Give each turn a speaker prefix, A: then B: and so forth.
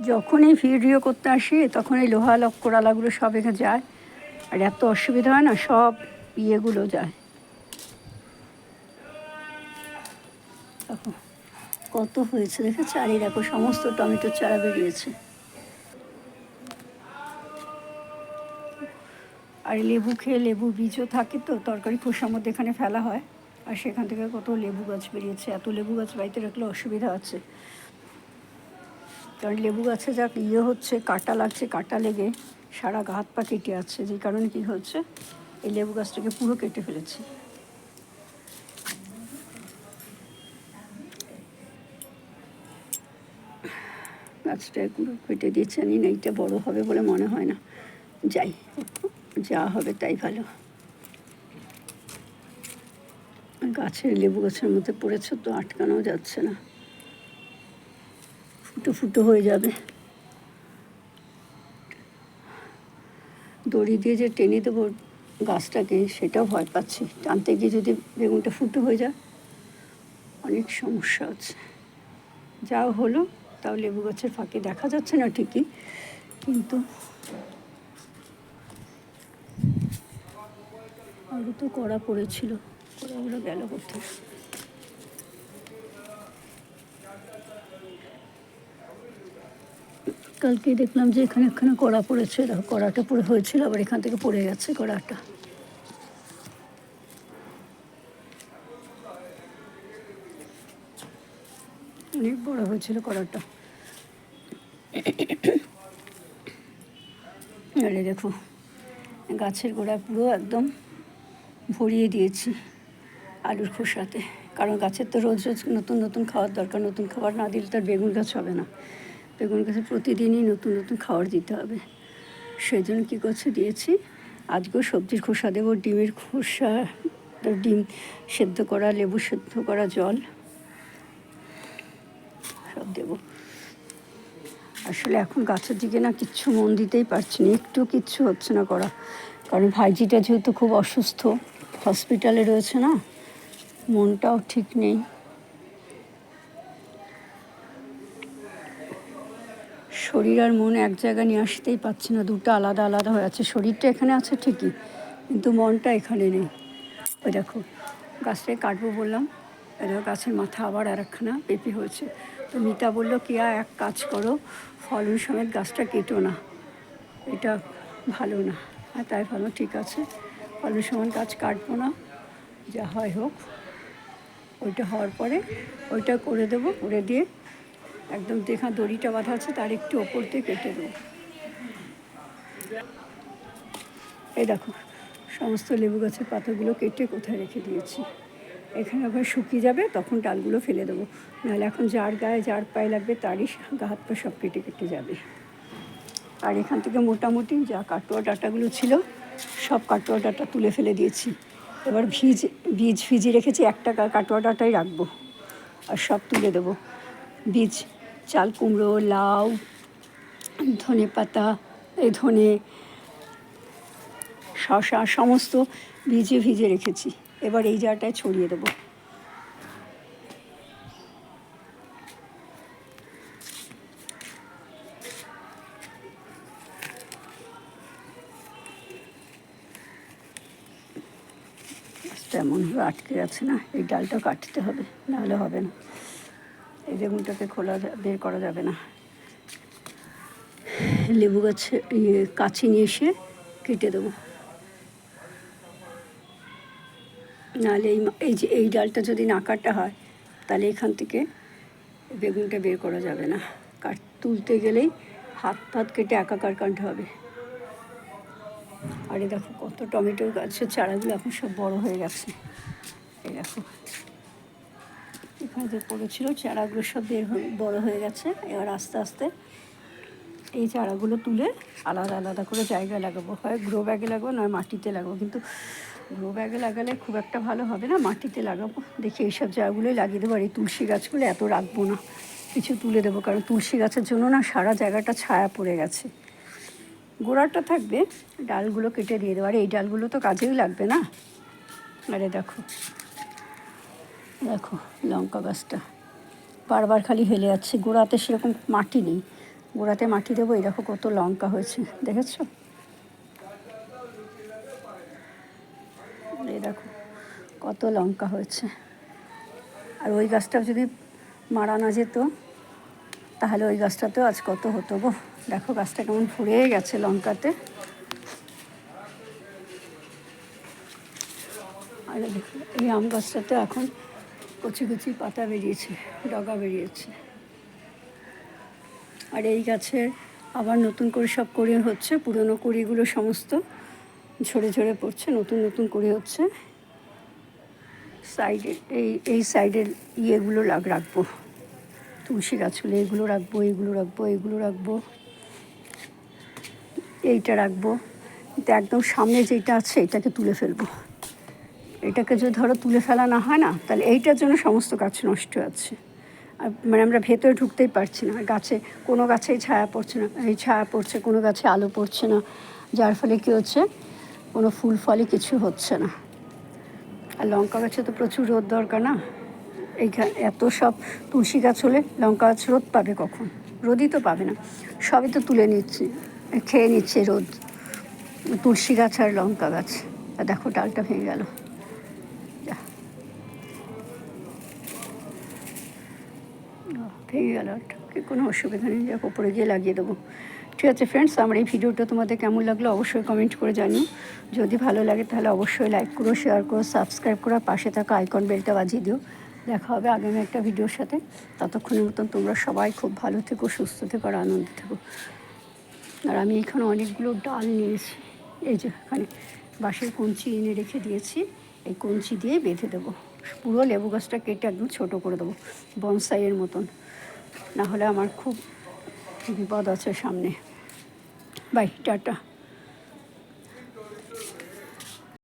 A: যখন এই ভিডিও করতে আসি, তখন এই লোহা লক্করালাগুলো সব এখানে যায়। আর এত অসুবিধা হয় না, সব ইয়েগুলো যায়। দেখো, কত হয়েছে দেখেছ? চারি দেখো, সমস্ত টমেটোর চারা বেরিয়েছে। আর লেবু খেয়ে লেবু বীজও থাকে তো, তরকারি খোসার মধ্যে এখানে ফেলা হয়। আর সেখান থেকে কত লেবু গাছ বেরিয়েছে। এত লেবু গাছ বাড়িতে রাখলে অসুবিধা আছে কারণ লেবু গাছে যা ইয়ে হচ্ছে, কাটা লাগছে, কাটা লেগে সারা গা হাত পা কেটে আছে যে কারণে কি হচ্ছে, এই লেবু গাছটাকে পুরো কেটে ফেলেছে। গাছটা পুরো কেটে দিয়েছে আমি না এইটা বড়ো হবে বলে মনে হয় না। যাই, যা হবে তাই ভালো। গাছের লেবু গাছের মধ্যে পড়েছে তো আটকানো যাচ্ছে না। ফুটো ফুটো হয়ে যাবে। দড়ি দিয়ে যে টেনে দেবো গাছটাকে, সেটাও ভয় পাচ্ছি। টানতে গিয়ে যদি বেগুনটা ফুটো হয়ে যায়, অনেক সমস্যা আছে যাও হলো, তাও লেবু গাছের ফাঁকে দেখা যাচ্ছে না ঠিকই, কিন্তু আরও তো কড়া পড়েছিল, কড়াগুলো গেল কোথায়? কালকে দেখলাম যে এখানে এখানে কড়া পড়েছে, দেখো কড়াটা পড়ে হয়েছিল, আবার এখান থেকে পড়ে গেছে কড়াটা। অনেক বড় হয়েছিল কড়াটা। আরে দেখো, গাছের গোড়া পুরো একদম ভরিয়ে দিয়েছি আলুর খোসাতে। কারণ গাছের তো রোজ রোজ নতুন নতুন খাওয়ার দরকার, নতুন খাবার না দিলে তার বেগুন গাছ হবে না। বেগুন গাছে প্রতিদিনই নতুন নতুন খাবার দিতে হবে। সেই জন্য কী করছে? দিয়েছি। আজকেও সবজির খোসা দেবো, ডিমের খোসা, ডিম সেদ্ধ করা, লেবু সেদ্ধ করা, জল সব দেবো। আসলে এখন গাছের দিকে না কিচ্ছু মন দিতেই পারছি না, একটু কিচ্ছু হচ্ছে না করা। কারণ ভাইজিটা যেহেতু খুব অসুস্থ, হসপিটালে রয়েছে না, মনটাও ঠিক নেই। শরীর আর মন এক জায়গায় নিয়ে আসতেই পারছি না, দুটো আলাদা আলাদা হয়ে আছে। শরীরটা এখানে আছে ঠিকই, কিন্তু মনটা এখানে নেই। ওই দেখো গাছটায় কাটবো বললাম এবার গাছের মাথা আবার আর একখানা পেঁপে হয়েছে। তো মিতা বলল, কিয়া, এক কাজ করো, ফলন সমেত গাছটা কেটো না, এটা ভালো না। আর তাই ভালো, ঠিক আছে। ফলন সমান গাছ কাটবো না, যা হয় হোক। ওইটা হওয়ার পরে ওইটা করে দেবো, করে দিয়ে একদম দেখা দড়িটা বাঁধা আছে, তার একটু ওপর দিয়ে কেটে দেবো। এই দেখো, সমস্ত লেবু গাছের পাতাগুলো কেটে কোথায় রেখে দিয়েছি। এখানে আবার শুকিয়ে যাবে, তখন ডালগুলো ফেলে দেবো। নাহলে এখন যার গায়ে যার পায়ে লাগবে, তারই গা হাত পা সব কেটে কেটে যাবে। আর এখান থেকে মোটামুটি যা কাটোয়া ডাটাগুলো ছিল, সব কাটোয়া ডাটা তুলে ফেলে দিয়েছি। এবার ভিজ, বীজ ভিজিয়ে রেখেছি, একটা কাটোয়া ডাটাই রাখব। আর সব তুলে দেবো। বীজ চাল কুমড়ো, লাউ, ধনে পাতা, এই ধনে শশা সমস্ত ভিজে ভিজে রেখেছি। এবার এই জায়গাটায় ছড়িয়ে দেবো। তেমনভাবে আটকে আছে না, এই ডালটা কাটতে হবে, নাহলে হবে না। বেগুনটাকে খোলা বের করা যাবে না। লেবু গাছে ইয়ে কাছে নিয়ে এসে কেটে দেবো। নাহলে এই এই যে, এই ডালটা যদি না কাটা হয়, তাহলে এখান থেকে বেগুনটা বের করা যাবে না। কাট, তুলতে গেলেই হাত ফাত কেটে একাকার কাটতে হবে। আরে দেখো কত টমেটো গাছের চারাগুলো এখন সব বড় হয়ে গেছে। এই দেখো। এখানে পড়েছিল চারাগুলো সব বের বড় হয়ে গেছে। এবার আস্তে আস্তে এই চারাগুলো তুলে আলাদা আলাদা করে জায়গায় লাগাবো। হয় গ্রো ব্যাগে লাগাবো, নয় মাটিতে লাগাবো। কিন্তু গ্রো ব্যাগে লাগালে খুব একটা ভালো হবে না, মাটিতে লাগাবো। দেখি এইসব জায়গাগুলোই লাগিয়ে দেবো। আর এই তুলসী গাছগুলো এত রাখব না, কিছু তুলে দেবো। কারণ তুলসী গাছের জন্য না সারা জায়গাটা ছায়া পড়ে গেছে। গোড়াটা থাকবে, ডালগুলো কেটে দিয়ে দেবো। আর এই ডালগুলো তো কাজেই লাগবে না। আরে দেখো। দেখো, লঙ্কা গাছটা। বারবার খালি হেলে যাচ্ছে। গোড়াতে সেরকম মাটি নেই। গোড়াতে মাটি দেবো, এই দেখো কত লঙ্কা হয়েছে। দেখেছ? এই দেখো, কত লঙ্কা হয়েছে। আর ওই গাছটাও যদি মারা না যেত, তাহলে ওই গাছটাতেও আজ কত হতো গো। দেখো, গাছটা কেমন ফুরে গেছে লঙ্কাতে। আর এই আম গাছটাতে এখন কচি কচি পাতা বেরিয়েছে, ডগা বেরিয়েছে। আর এই গাছে আবার নতুন করে সব কড়ি হচ্ছে, পুরনো কড়িগুলো সমস্ত ঝরে ঝরে পড়ছে, নতুন নতুন করে হচ্ছে। সাইডে এই এই সাইডের ইয়েগুলো লাগ, রাখব। তুলসী গাছগুলো এগুলো রাখব এগুলো রাখব এগুলো রাখব। এইটা রাখব। কিন্তু একদম সামনে যেটা আছে, এটাকে তুলে ফেলব। এটাকে যদি ধরো তুলে ফেলা না হয় না, তাহলে এইটার জন্য সমস্ত গাছ নষ্ট আর মানে আমরা ভেতরে ঢুকতেই পারছি না। গাছে কোনো গাছেই ছায়া পড়ছে না, এই ছায়া পড়ছে, কোনো গাছে আলো পড়ছে না। যার ফলে কী হচ্ছে? কোনো ফুল ফলে কিছু হচ্ছে না। আর লঙ্কা গাছে তো প্রচুর রোদ দরকার না? এইখানে এত সব তুলসী গাছ হলে লঙ্কা গাছ রোদ পাবে কখন? রোদই তো পাবে না। সবই তো তুলে নিচ্ছে, খেয়ে নিচ্ছে রোদ। তুলসী গাছ আর লঙ্কা গাছ। আর দেখো ডালটা ভেঙে গেল যা। আহ, ভেঙে গেল, ঠিক, কোনো অসুবিধা নেই, যাক, ওপরে গিয়ে লাগিয়ে দেবো। ঠিক আছে ফ্রেন্ডস আমার এই ভিডিওটা তোমাদের কেমন লাগল অবশ্যই কমেন্ট করে জানিও। যদি ভালো লাগে তাহলে অবশ্যই লাইক করো শেয়ার করো সাবস্ক্রাইব করো পাশে থাকা আইকন বেলটা বাজিয়ে দিও। দেখা হবে আগামী একটা ভিডিওর সাথে। ততক্ষণের মতন তোমরা সবাই খুব ভালো থেকো, সুস্থ থেকো, আর আনন্দ থেকো। আর আমি এখানে অনেকগুলো ডাল নিয়েছি এই যে, এখানে বাঁশের কঞ্চি এনে রেখে দিয়েছি। এই কঞ্চি দিয়ে বেঁধে দেবো। পুরো লেবু গাছটা কেটে একদম ছোট করে দেবো, বনসাইয়ের মতন। না হলে আমার খুব বিপদ আছে সামনে। Bye, tata.